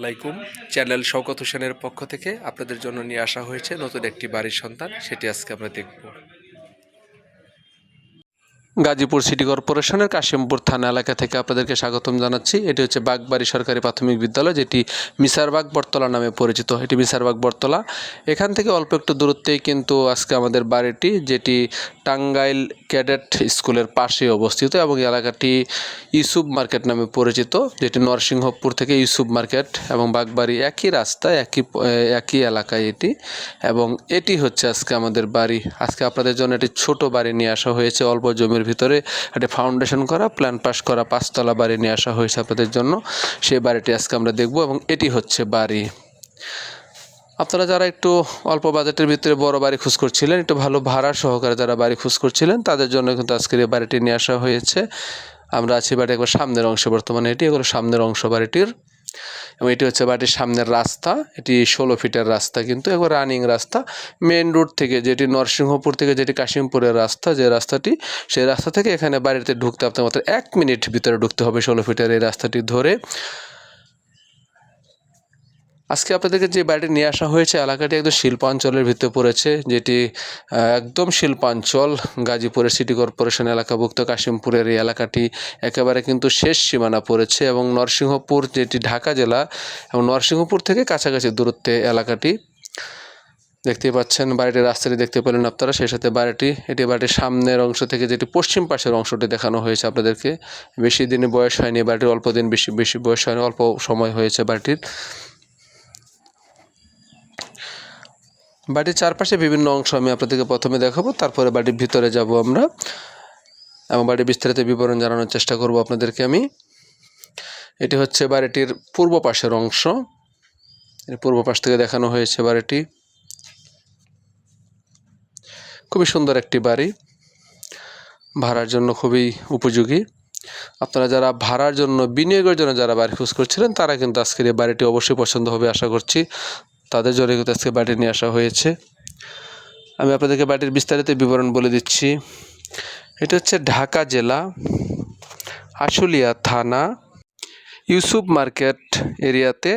আলাইকুম। চ্যানেল শওকত হোসেনের পক্ষ থেকে আপনাদের জন্য নিয়ে আসা হয়েছে নতুন একটি বাড়ির সন্তান। সেটি আজকে আমরা দেখব। গাজীপুর সিটি কর্পোরেশনের কাশিমপুর থানা এলাকা থেকে আপনাদেরকে স্বাগতম জানাচ্ছি। এটি হচ্ছে বাগবাড়ি সরকারি প্রাথমিক বিদ্যালয়, যেটি মিসারবাগ বটতলা নামে পরিচিত। এটি মিসারবাগ বটতলা এখান থেকে অল্প একটু দূরত্বেই কিন্তু আজকে আমাদের বাড়িটি, যেটি টাঙ্গাইল ক্যাডেট স্কুলের পাশে অবস্থিত এবং এলাকাটি ইউসুফ মার্কেট নামে পরিচিত, যেটি নরসিংহপুর থেকে ইউসুফ মার্কেট এবং বাগবাড়ি একই রাস্তা একই একই এলাকায় এটি এবং এটি হচ্ছে আজকে আমাদের বাড়ি। আজকে আপনাদের জন্য একটি ছোট বাড়ি নিয়ে আসা হয়েছে। অল্প জমির ভিতরে একটি ফাউন্ডেশন করা, প্ল্যান পাস করা, পাঁচতলা বাড়ি নিয়ে আসা হয়েছে আপনাদের জন্য। সেই বাড়িটি আজকে আমরা দেখব এবং এটি হচ্ছে বাড়ি। আপনারা যারা একটু অল্প বাজেটের ভিতরে বড় বাড়ি খোঁজ করছিলেন, একটু ভালো ভাড়া সহকারে যারা বাড়ি খোঁজ করছিলেন, তাদের জন্য কিন্তু আজকের এই বাড়িটি নিয়ে আসা হয়েছে। আমরা আছি বাড়ি একবার সামনের অংশে, বর্তমানে এটি এগুলো সামনের অংশ বাড়িটির। এবং এটি হচ্ছে বাড়িটির সামনের রাস্তা, এটি ষোলো ফিটের রাস্তা কিন্তু একবার রানিং রাস্তা। মেন রোড থেকে যেটি নরসিংহপুর থেকে যেটি কাশিমপুরের রাস্তা, যে রাস্তাটি, সেই রাস্তা থেকে এখানে বাড়িতে ঢুকতে আপনার মাত্র এক মিনিট ভিতরে ঢুকতে হবে ষোলো ফিটের এই রাস্তাটি ধরে। আজকে আপনাদেরকে যে বাড়িটি নিয়ে আসা হয়েছে, এলাকাটি একদম শিল্পাঞ্চলের ভিতরে পড়েছে, যেটি একদম শিল্পাঞ্চল, গাজীপুরের সিটি কর্পোরেশন এলাকাভুক্ত কাশিমপুরের এই এলাকাটি একেবারে কিন্তু শেষ সীমানা পড়েছে এবং নরসিংহপুর, যেটি ঢাকা জেলা এবং নরসিংহপুর থেকে কাছাকাছি দূরত্বে এলাকাটি। দেখতে পাচ্ছেন, বাড়িটির রাস্তাটি দেখতে পেলেন আপনারা, সেই সাথে বাড়িটি, এটি বাড়িটির সামনের অংশ থেকে যেটি পশ্চিম পাশের অংশটি দেখানো হয়েছে আপনাদেরকে। বেশি দিনে বয়স হয়নি, বাড়িটির অল্প দিন বেশি বেশি বয়স হয়নি, অল্প সময় হয়েছে বাড়িটির। বাড়ির চারপাশে বিভিন্ন অংশ আমি আপনাদেরকে প্রথমে দেখাবো, তারপরে বাড়ির ভিতরে যাব আমরা। এবং বাড়ির বিস্তারিত বিবরণ জানানোর চেষ্টা করব আপনাদেরকে আমি। এটি হচ্ছে বাড়িটির পূর্ব পাশের অংশ। পূর্ব পাশ থেকে দেখানো হয়েছে বাড়িটি। খুবই সুন্দর একটি বাড়ি। ভাড়ার জন্য খুবই উপযোগী। আপনারা যারা ভাড়ার জন্য, বিনিয়োগের জন্য যারা বাড়ি খোঁজ করছিলেন, তারা কিন্তু আজকের এই বাড়িটি অবশ্যই পছন্দ হবে, আশা করছি। তাদের জন্য কিন্তু আজকে বাড়ি নিয়ে আসা হয়েছে। আমি আপনাদেরকে বাড়ির বিস্তারিত বিবরণ বলে দিচ্ছি। এটা হচ্ছে ঢাকা জেলা আশুলিয়া থানা ইউসুফ মার্কেট এরিয়াতে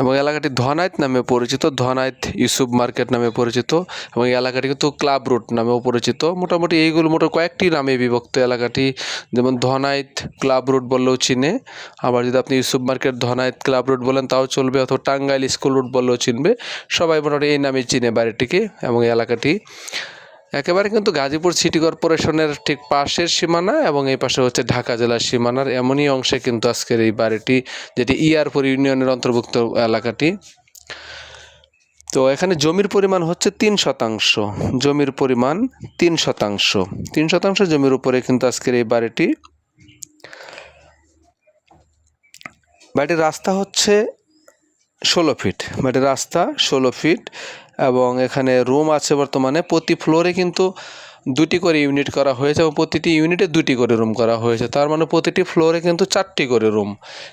এবং এলাকাটি ধনাইত নামে পরিচিত, ধনাইত ইউসুফ মার্কেট নামে পরিচিত এবং এই এলাকাটি কিন্তু ক্লাব রোড নামেও পরিচিত। মোটামুটি এইগুলো মোটা কয়েকটি নামে বিভক্ত এলাকাটি, যেমন ধনাইত ক্লাব রোড বললেও চিনে। আবার যদি আপনি Yusuf market, Dhanait club road বলেন, তাও চলবে অথবা টাঙ্গাইল স্কুল রোড বললেও চিনবে। সবাই মোটামুটি এই নামে চিনে বাড়িটিকে এবং এই এলাকাটি। একেবারে কিন্তু গাজীপুর সিটি কর্পোরেশনের ঠিক পাশের সীমানা এবং এই পাশে হচ্ছে ঢাকা জেলার সীমানার এমনই অংশে কিন্তু আজকের এই বাড়িটি, যেটি ইয়ারপুর ইউনিয়নের অন্তর্ভুক্ত এলাকাটি। তো এখানে জমির পরিমাণ হচ্ছে তিন শতাংশ। জমির পরিমাণ তিন শতাংশ। তিন শতাংশ জমির উপরে কিন্তু আজকের এই বাড়িটি। বাড়িটির রাস্তা হচ্ছে ষোলো ফিট। বাড়ির রাস্তা ষোলো ফিট। এবং এখানে রুম আছে বর্তমানে। প্রতি ফ্লোরে কিন্তু দুটি করে ইউনিট করা হয়েছে এবং প্রতিটি ইউনিটে দুটি করে রুম করা হয়েছে। তার মানে প্রতিটি ফ্লোরে কিন্তু চারটি করে রুম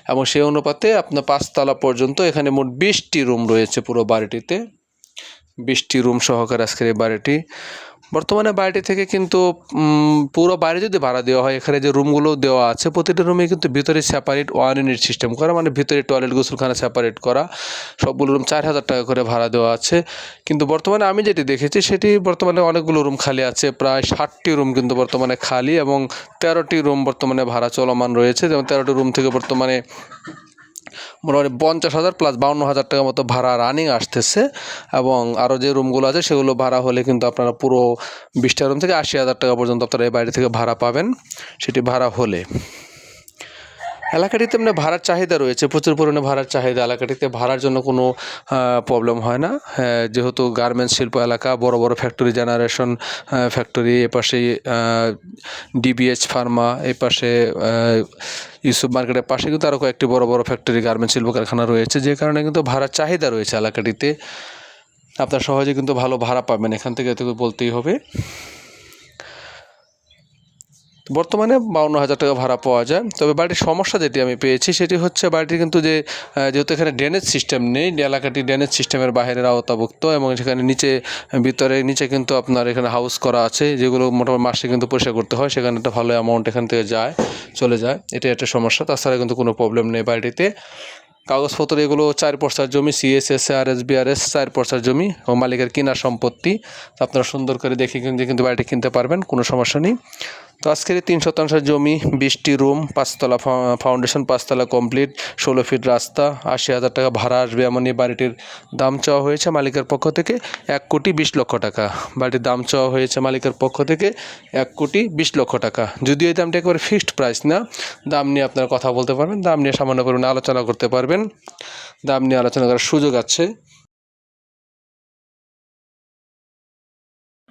এবং সেই অনুপাতে আপনার পাঁচতলা পর্যন্ত এখানে মোট বিশটি রুম রয়েছে পুরো বাড়িটিতে। বিশটি রুম সহকারে আজকের এই বাড়িটি। বর্তমানে বাড়িটি থেকে কিন্তু পুরো বাড়ি যদি ভাড়া দেওয়া হয়, এখানে যে রুমগুলো দেওয়া আছে, প্রতিটি রুমে কিন্তু ভিতরে সেপারেট ওয়ান ইউনিট সিস্টেম করা মানে ভিতরে টয়লেট গোসলখানা সেপারেট করা। সবগুলো রুম চার হাজার টাকা করে ভাড়া দেওয়া আছে। কিন্তু বর্তমানে আমি যেটি দেখেছি, সেটি বর্তমানে অনেকগুলো রুম খালি আছে, প্রায় ষাটটি রুম কিন্তু বর্তমানে খালি এবং তেরোটি রুম বর্তমানে ভাড়া চলমান রয়েছে। যেমন তেরোটি রুম থেকে বর্তমানে মোটামুটি পঞ্চাশ হাজার প্লাস বাউন্ন হাজার টাকার মতো ভাড়া রানিং আসতেছে এবং আরও যে রুমগুলো আছে সেগুলো ভাড়া হলে কিন্তু আপনারা পুরো বিশটা রুম থেকে আশি হাজার টাকা পর্যন্ত আপনারা এই বাড়ি থেকে ভাড়া পাবেন, সেটি ভাড়া হলে। এলাকাটিতে মানে ভাড়ার চাহিদা রয়েছে প্রচুর পরিমাণে ভাড়ার চাহিদা এলাকাটিতে। ভাড়ার জন্য কোনো প্রবলেম হয় না। হ্যাঁ, যেহেতু গার্মেন্টস শিল্প এলাকা বড় বড় ফ্যাক্টরি জেনারেশন ফ্যাক্টরি এপাশে ডিবিএচ ফার্মা এই পাশে ইউসুফ মার্কেটের পাশে কিন্তু আরও কয়েকটি বড় বড় ফ্যাক্টরি গার্মেন্টস শিল্প কারখানা রয়েছে যে কারণে কিন্তু ভাড়ার চাহিদা রয়েছে এলাকাটিতে। আপনার সহজে কিন্তু ভালো ভাড়া পাবেন এখান থেকে বলতেই হবে। বর্তমানে বাউন্ন হাজার টাকা ভাড়া পাওয়া যায়। তবে বাড়ির সমস্যা যেটি আমি পেয়েছি, সেটি হচ্ছে বাড়িটি কিন্তু যে যেহেতু এখানে ড্রেনেজ সিস্টেম নেই, এলাকাটি ড্রেনেজ সিস্টেমের বাইরের আওতাভুক্ত এবং সেখানে নিচে, ভিতরে, নিচে কিন্তু আপনার এখানে হাউস করা আছে, যেগুলো মোটামুটি মাসে কিন্তু পরিষ্কার করতে হয়, সেখানে একটা ভালো অ্যামাউন্ট এখান থেকে যায়, চলে যায়। এটা একটা সমস্যা। তাছাড়া কিন্তু কোনো প্রবলেম নেই বাড়িটিতে। কাগজপত্র এগুলো চার পর্সার জমি সিএসএস আর এস বিআরএস চার পর্সার জমি ও মালিকের কেনার সম্পত্তি। আপনারা সুন্দর করে দেখে কিন্তু বাড়িটি কিনতে পারবেন, কোনো সমস্যা নেই। তো আজকের তিন শতাংশ জমি, বিশটি রুম, পাঁচতলা ফাউন্ডেশন, পাঁচতলা কমপ্লিট, ষোলো ফিট রাস্তা, আশি হাজার টাকা ভাড়া আসবে এমন এই বাড়িটির দাম চাওয়া হয়েছে মালিকের পক্ষ থেকে এক কোটি বিশ লক্ষ টাকা। বাড়ির দাম চাওয়া হয়েছে মালিকের পক্ষ থেকে এক কোটি বিশ লক্ষ টাকা। যদিও এই দামটা একেবারে ফিক্সড প্রাইস না, দাম নিয়ে আপনারা কথা বলতে পারবেন, দাম নিয়ে সামান্য পরিমাণে আলোচনা করতে পারবেন। দাম নিয়ে আলোচনা করার সুযোগ আছে।